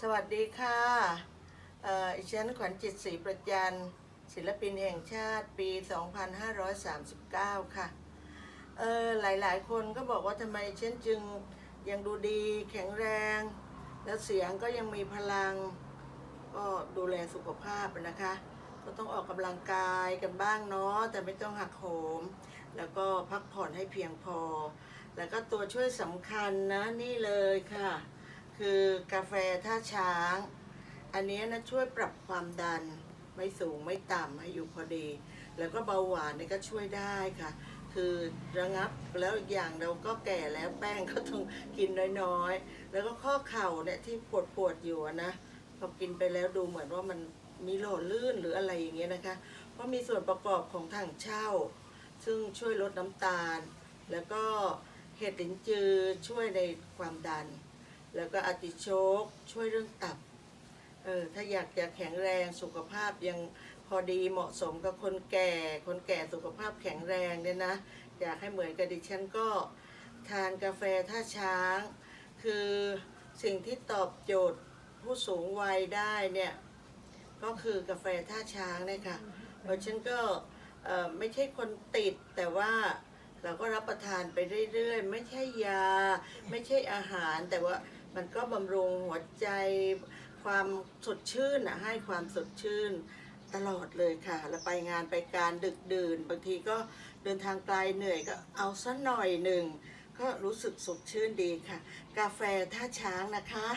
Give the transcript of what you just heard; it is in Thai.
สวัสดีค่ะอิฉันขวัญจิตศรีประจันศิลปินแห่งชาติปี 2539 ค่ะ เออหลายๆ คนก็บอกว่าทำไมฉันจึงยังดูดีแข็งแรง แล้วเสียงก็ยังมีพลัง ก็ดูแลสุขภาพนะคะ ก็ต้องออกกำลังกายกันบ้างเนาะ แต่ไม่ต้องหักโหม แล้วก็พักผ่อนให้เพียงพอ แล้วก็ตัวช่วยสำคัญนะนี่เลยค่ะ คือกาแฟท่าช้าง อันนี้นะช่วยปรับความดันไม่สูงไม่ต่ำให้อยู่พอดี แล้วก็เบาหวานนี่ก็ช่วยได้ค่ะ คือระงับแล้วอีกอย่างเราก็แก่แล้วแป้งก็ต้องกินน้อยๆ แล้วก็ข้อเข่าเนี่ยที่ปวดปวดๆอยู่นะพอกินไปแล้วดูเหมือนว่ามันมีหล่อลื่นหรืออะไรอย่างเงี้ยนะคะ เพราะมีส่วนประกอบของถังเช่า ซึ่งช่วยลดน้ำตาล แล้วก็เห็ดหลินจือช่วยในความดัน แล้วก็อติโชกช่วยเรื่องตับ เออถ้าอยากจะแข็งแรงสุขภาพยังพอดีเหมาะสมกับคนแก่ คนแก่สุขภาพแข็งแรงเนี่ยนะ อยากให้เหมือนกับดิฉันก็ทานกาแฟท่าช้าง คือสิ่งที่ตอบโจทย์ผู้สูงวัยได้เนี่ยก็คือกาแฟท่าช้างเนี่ยค่ะเพราะฉันก็เออไม่ใช่คนติดแต่ว่า เราก็รับประทานไปเรื่อยๆ ไม่ใช่ยา ไม่ใช่อาหาร แต่ว่ามันก็บำรุงหัวใจ ความสดชื่นอะให้ความสดชื่นตลอดเลยค่ะแล้วไปงานไปการดึกดื่น บางทีก็เดินทางไกลเหนื่อยก็เอาสักหน่อยหนึ่ง ก็รู้สึกสดชื่นดีค่ะ กาแฟท่าช้างนะคะ